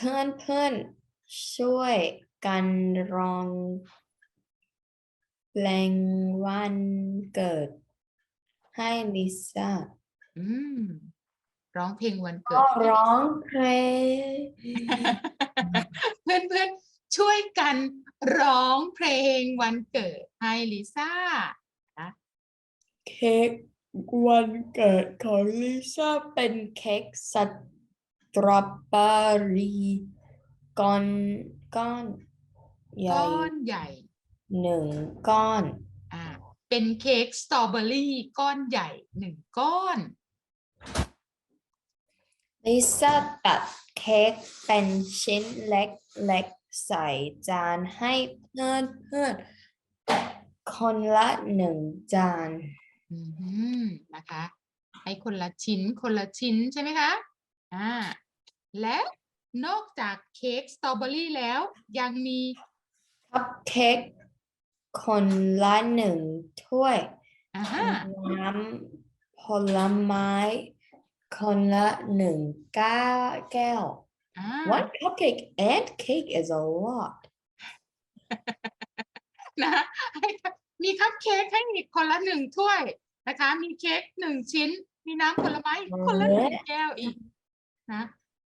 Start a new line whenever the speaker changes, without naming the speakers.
พื่อนเพื่อนๆช่วยกันร้องเพลงวันเกิด ให้ลิซ่า
อืม ร้องเพลงวันเกิ
ก็
ด
ร้องเพลง
เพื่อนเพื่อนๆช่วยกันร้องเพลงวันเกิดให้ลิซ่า
เค้กวันเกิดของลิซ่าเป็นเค้กส ตรอเบอรี่ก้อนก้อนใหญ่
ก้อนใหญ่
หนึ่งก้อน
อ่า เป็นเค้กสตรอเบอรี่ก้อนใหญ่หนึ่งก้อน
ลิซ่าตัดเค้กเป็นชิ้นเล็กๆ ใส่จานให้เพื่อนเพื่อนๆคนละหนึ่งจาน
อืมนะคะ ให้คนละชิ้นคนละชิ้นใช่ไหมคะ อ่า และนอกจากเค้กสตรอเบอรี่แล้ว ยังมี
คัพเค้กคนละหนึ่งถ้วย
อ่าฮะ
น้ำผลไม้ คนละหนึ่งแก้วแก้ว
อ่า
One cupcake and cake is a lot
นะให้มีคัพเค้กให้อีกคนละหนึ่งถ้วยนะคะ มีเค้กหนึ่งชิ้น มีน้ำผลไม้คนละหนึ่งแก้วอีกนะ